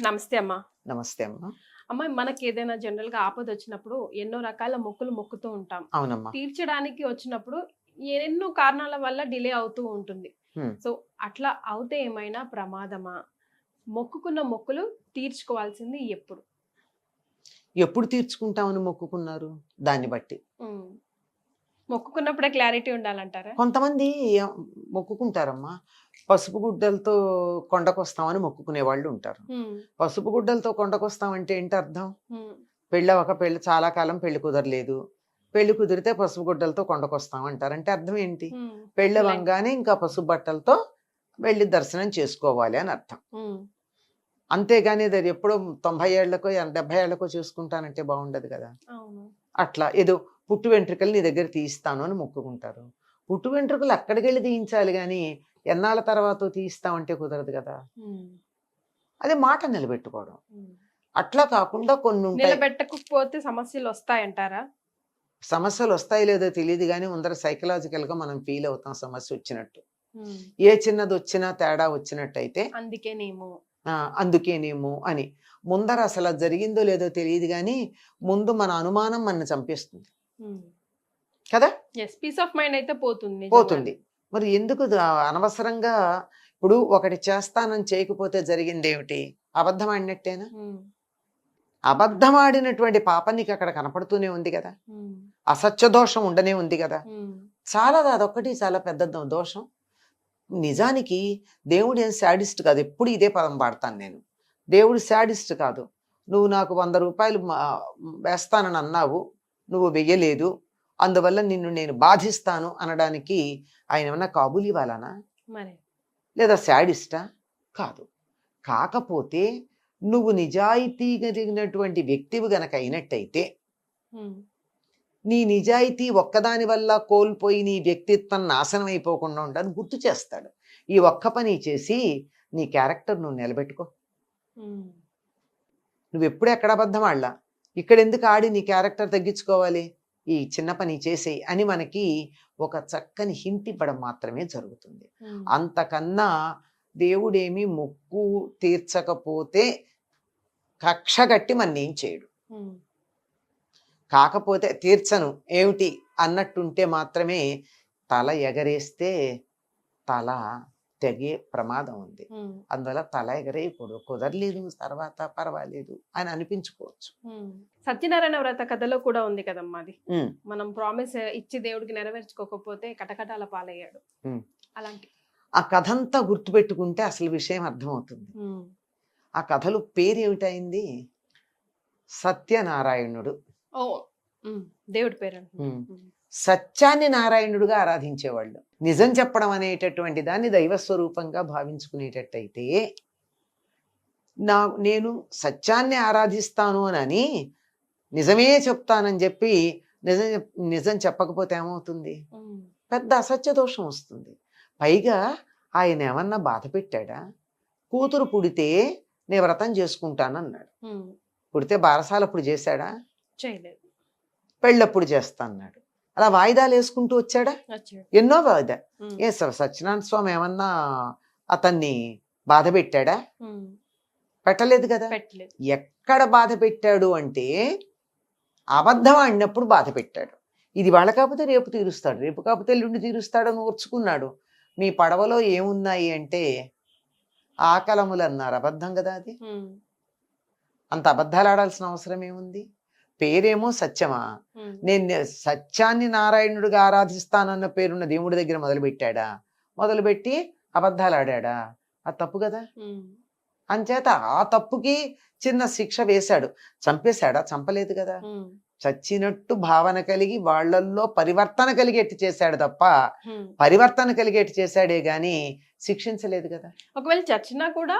నమస్తే అమ్మా. నమస్తే అమ్మా. అమ్మ మనకి ఏదైనా జనరల్గా ఆపద వచ్చినప్పుడు ఎన్నో రకాల మొక్కులు మొక్కుతూ ఉంటాం. అవునమ్మా. తీర్చడానికి వచ్చినప్పుడు ఎన్నో కారణాల వల్ల డిలే అవుతూ ఉంటుంది. సో అట్లా అవుతే ఏమైనా ప్రమాదమా? మొక్కుకున్న మొక్కులు తీర్చుకోవాల్సింది ఎప్పుడు? ఎప్పుడు తీర్చుకుంటామని మొక్కుకున్నారు? దాన్ని బట్టి. మొక్కుకున్నప్పుడే క్లారిటీ ఉండాలంటారా? కొంతమంది మొక్కుకుంటారమ్మా. పసుపు గుడ్డలతో కొండకొస్తామని మొక్కుకునే వాళ్ళు ఉంటారు. పసుపు గుడ్డలతో కొండకొస్తామంటే ఏంటి అర్థం Hmm. పెళ్ళి ఒక పెళ్ళి చాలా కాలం పెళ్ళి కుదరలేదు. పెళ్ళి కుదిరితే పసుపు గుడ్డలతో కొండకొస్తాం అంటారు అంటే అర్థం ఏంటి? Hmm. పెళ్ళి Like- వంగానే ఇంకా పసుపు బట్టలతో వెళ్ళి దర్శనం చేసుకోవాలి అని అర్థం. అంతేగాని అది ఎప్పుడో తొంభై ఏళ్ళకో డెబ్బై ఏళ్ళకో చేసుకుంటానంటే బాగుండదు కదా. అట్లా ఏదో పుట్టు వెంట్రుకలు నీ దగ్గర తీయిస్తాను అని మొక్కుకుంటారు. పుట్టు వెంట్రుకలు అక్కడికి వెళ్ళి తీయించాలి కానీ ఎన్నాళ్ళ తర్వాత తీయిస్తామంటే కుదరదు కదా. అది మాట నిలబెట్టుకోవడం. అట్లా కాకుండా కొన్ని నిలబెట్టకపోతే సమస్యలు వస్తాయంటారా? సమస్యలు వస్తాయి లేదో తెలియదు కానీ ముందర సైకలాజికల్గా మనం ఫీల్ అవుతాం సమస్య వచ్చినట్టు. ఏ చిన్నది వచ్చినా తేడా వచ్చినట్టయితే అందుకేనేమో అందుకేనేమో అని. ముందర అసలు జరిగిందో లేదో తెలియదు కానీ ముందు మన అనుమానం మన చంపేస్తుంది. కదా? పీస్ ఆఫ్ మైండ్ అయితే పోతుంది. పోతుంది. మరి ఎందుకు అనవసరంగా ఇప్పుడు ఒకటి చేస్తానని చేయకపోతే జరిగింది ఏమిటి అబద్ధం ఆడినట్టేనా. అబద్ధం ఆడినటువంటి పాప నీకు అక్కడ కనపడుతూనే ఉంది కదా. అసత్య దోషం ఉండనే ఉంది కదా. చాలా అదొక్కటి చాలా పెద్ద దోషం. నిజానికి దేవుడు ఏం శాడిస్ట్ కాదు. ఎప్పుడు ఇదే పదం వాడతాను నేను. దేవుడు శాడిస్ట్ కాదు. నువ్వు నాకు వంద రూపాయలు వేస్తానని అన్నావు. నువ్వు వెయ్యలేదు అందువల్ల నిన్ను నేను బాధిస్తాను అనడానికి ఆయన ఏమన్నా కాబూలి ఇవ్వాలనా మరి. లేదా శాడిస్టా? కాదు. కాకపోతే నువ్వు నిజాయితీ కలిగినటువంటి వ్యక్తివి గనక అయినట్టయితే. నీ నిజాయితీ ఒక్కదాని వల్ల కోల్పోయి నీ వ్యక్తిత్వం నాశనం అయిపోకుండా ఉండని గుర్తు చేస్తాడు. ఈ ఒక్క పని చేసి నీ క్యారెక్టర్ నువ్వు నిలబెట్టుకో. నువ్వు ఎప్పుడు ఎక్కడ అబద్ధం ఆడలా? ఇక్కడ ఎందుకు ఆడి నీ క్యారెక్టర్ తగ్గించుకోవాలి? ఈ చిన్న పని చేసేయి అని మనకి ఒక చక్కని హింట్ ఇవ్వడం మాత్రమే జరుగుతుంది. అంతకన్నా దేవుడేమి మొక్కు తీర్చకపోతే కక్ష కట్టి మన్నేం చేయడు. కాకపోతే తీర్చను. ఏమిటి? అన్నట్టుంటే మాత్రమే తల ఎగరేస్తే తల తెగే ప్రమాదం ఉంది. అందువల్ల తల ఎగరేయకూడదు కుదరలేదు తర్వాత పర్వాలేదు అని అనిపించుకోవచ్చు. సత్యనారాయణ వ్రత కథలో కూడా ఉంది కదమ్మా అది. మనం ప్రామిస్ ఇచ్చి దేవుడికి నెరవేర్చుకోకపోతే కటకటాల పాలయ్యాడు. అలాంటి ఆ కథంతా గుర్తుపెట్టుకుంటే అసలు విషయం అర్థమవుతుంది. ఆ కథలు పేరు ఏమిటైంది సత్యనారాయణుడు ఓ. దేవుడి పేరు. సత్యాన్ని నారాయణుడుగా ఆరాధించేవాళ్ళు. నిజం చెప్పడం అనేటటువంటి దాన్ని దైవ స్వరూపంగా భావించుకునేటట్టయితే నా నేను సత్యాన్ని ఆరాధిస్తాను అని నిజమే చెప్తానని చెప్పి నిజం నిజం చెప్పకపోతే ఏమవుతుంది. పెద్ద అసత్య దోషం వస్తుంది. పైగా ఆయన ఏమన్నా బాధ పెట్టాడా? కూతురు పుడితే నేను వ్రతం చేసుకుంటానన్నాడు. పుడితే బారసాలప్పుడు చేశాడా? చేయలేదు. పెళ్ళప్పుడు చేస్తా అన్నాడు. అలా వాయిదాలు వేసుకుంటూ వచ్చాడా? ఎన్నో వాయిదా. ఏ స- సత్యనారాయణ స్వామి ఏమన్నా అతన్ని బాధ పెట్టాడా. పెట్టలేదు కదా? ఎక్కడ బాధ పెట్టాడు అంటే అబద్ధం ఆడినప్పుడు బాధ పెట్టాడు. ఇది వాళ్ళ కాకపోతే రేపు తీరుస్తాడు. రేపు కాకపోతే ఎల్లుండి తీరుస్తాడని ఓర్చుకున్నాడు. మీ పడవలో ఏమున్నాయి అంటే ఆకలములు అన్నారు అబద్ధం కదా అది. అంత అబద్ధాలు ఆడాల్సిన అవసరం ఏముంది? పేరేమో సత్యమా. నేను సత్యాన్ని నారాయణుడిగా ఆరాధిస్తానన్న పేరున్న దేవుడి దగ్గర మొదలుపెట్టాడా? మొదలుపెట్టి అబద్ధాలు ఆడాడా అది తప్పు కదా. అంచేత ఆ తప్పుకి చిన్న శిక్ష వేశాడు. చంపేశాడా? చంపలేదు కదా. చచ్చినట్టు భావన కలిగి వాళ్ళల్లో పరివర్తన కలిగేట్టు చేశాడు తప్ప. పరివర్తన కలిగేట్టు చేశాడే గాని శిక్షించలేదు కదా. ఒకవేళ చచ్చినా కూడా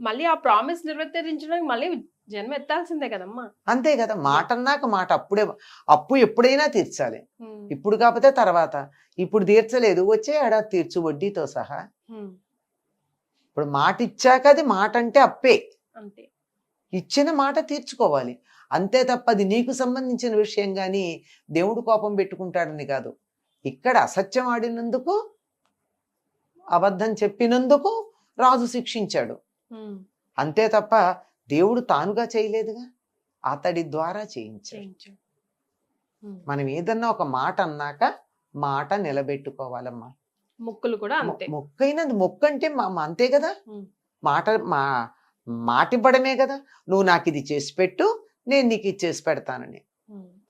మళ్ళీ ఆ ప్రామిస్ నిర్వర్తించడానికి మళ్ళీ జన్మ ఎత్తాల్సిందే కదమ్మా. అంతే కదా మాట అన్నాక మాట అప్పుడే అప్పు ఎప్పుడైనా తీర్చాలి. ఇప్పుడు కాకపోతే తర్వాత. ఇప్పుడు తీర్చలేదు వచ్చే ఏడాది తీర్చు వడ్డీతో సహా. ఇప్పుడు మాట ఇచ్చాక అది మాట అంటే అప్పే. అంతే. ఇచ్చిన మాట తీర్చుకోవాలి. అంతే తప్ప అది నీకు సంబంధించిన విషయం కానీ దేవుడు కోపం పెట్టుకుంటాడని కాదు. ఇక్కడ అసత్యం ఆడినందుకు అబద్ధం చెప్పినందుకు రాజు శిక్షించాడు. అంతే తప్ప దేవుడు తానుగా చేయలేదుగా? అతడి ద్వారా చేయించాడు. మనం ఏదన్నా ఒక మాట అన్నాక మాట నిలబెట్టుకోవాలమ్మా. మొక్కులు కూడా మొ- అంతే. మొక్కైనది మొక్క అంటే అంతే కదా. మాట మా మాటివ్వడమే కదా? నువ్వు నాకు ఇది చేసి పెట్టు నేను నీకు ఇది చేసి పెడతానని.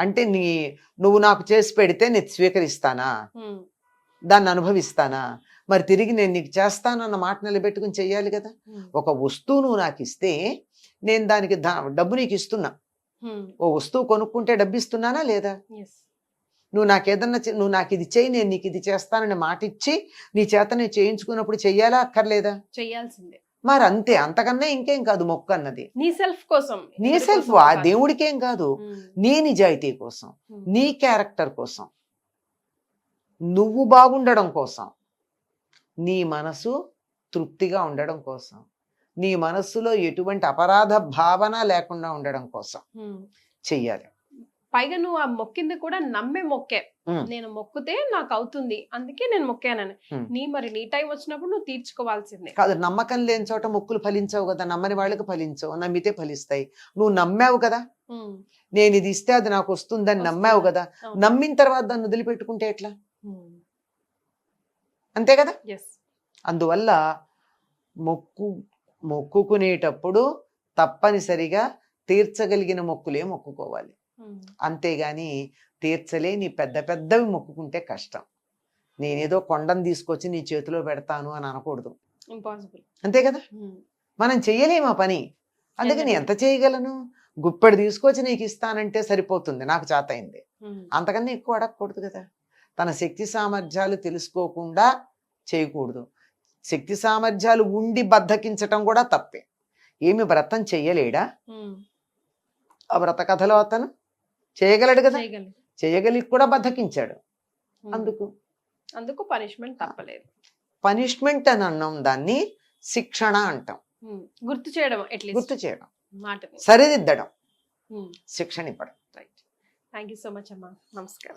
అంటే నీ నువ్వు నాకు చేసి పెడితే నేను స్వీకరిస్తానా. దాన్ని అనుభవిస్తానా మరి తిరిగి నేను నీకు చేస్తానన్న మాట నిలబెట్టుకుని చెయ్యాలి కదా. ఒక వస్తువు నువ్వు నాకు ఇస్తే నేను దానికి డబ్బు నీకు ఇస్తున్నా. ఓ వస్తువు కొనుక్కుంటే డబ్బు ఇస్తున్నానా లేదా. నువ్వు నాకు ఏదన్నా చే- నువ్వు నాకు ఇది చేయి నేను నీకు ఇది చేస్తానని మాట ఇచ్చి నీ చేత నేను చేయించుకున్నప్పుడు చెయ్యాలా అక్కర్లేదా చెయ్యాల్సిందే మరి అంతే అంతకన్నా ఇంకేం కాదు మొక్క అన్నది నీ సెల్ఫ్ కోసం నీ సెల్ఫ్ ఆ. దేవుడికేం కాదు. నీ నిజాయితీ కోసం. నీ క్యారెక్టర్ కోసం నువ్వు బాగుండడం కోసం నీ మనసు తృప్తిగా ఉండడం కోసం నీ మనస్సులో ఎటువంటి అపరాధ భావన లేకుండా ఉండడం కోసం. చెయ్యాలి పైగా నువ్వు ఆ మొక్కింది కూడా నమ్మే మొక్కే. నేను మొక్కితే నాకు అవుతుంది అందుకే నేను మొక్కానని. నీ మరి నీ టైం వచ్చినప్పుడు నువ్వు తీర్చుకోవాల్సిందే కాదు నమ్మకం లేని చోట మొక్కులు ఫలించవు కదా నమ్మని వాళ్ళకి ఫలించవు నమ్మితే ఫలిస్తాయి నువ్వు నమ్మావు కదా. నేను ఇది ఇస్తే అది నాకు వస్తుందని నమ్మావు కదా. నమ్మిన తర్వాత దాన్ని వదిలిపెట్టుకుంటే ఎట్లా. అంతే కదా. అందువల్ల మొక్కు మొక్కుకునేటప్పుడు తప్పనిసరిగా తీర్చగలిగిన మొక్కులే మొక్కుకోవాలి. ఉమ్. అంతేగాని తీర్చలేని పెద్ద పెద్దవి మొక్కుకుంటే కష్టం. నేనేదో కొండను తీసుకొచ్చి నీ చేతిలో పెడతాను అని అనకూడదు. ఇంపాసిబుల్ అంతే కదా? ఉమ్. మనం చెయ్యలేము ఆ పని. అందుకని ఎంత చేయగలను గుప్పెడు తీసుకొచ్చి నీకు ఇస్తానంటే సరిపోతుంది. నాకు చేత అయింది. అంతకన్నా ఎక్కువ అడగకూడదు కదా? తన శక్తి సామర్థ్యాలు తెలుసుకోకుండా చేయకూడదు. శక్తి సామర్థ్యాలు ఉండి బద్దకించటం కూడా తప్పే. ఏమి వ్రతం చెయ్యలేడా. ఆ వ్రత కథలో అతను చేయగలడు కదా. చేయగలిగి కూడా బద్దకించాడు. అందుకు? అందుకు పనిష్మెంట్ తప్పలేదు. పనిష్మెంట్ అని అన్నాం దాన్ని శిక్షణ అంటాం. గుర్తు చేయడం గుర్తు చేయడం. సరిదిద్దడం. శిక్షణ ఇవ్వడం. థ్యాంక్ యూ సో మచ్ అమ్మా. నమస్కారం.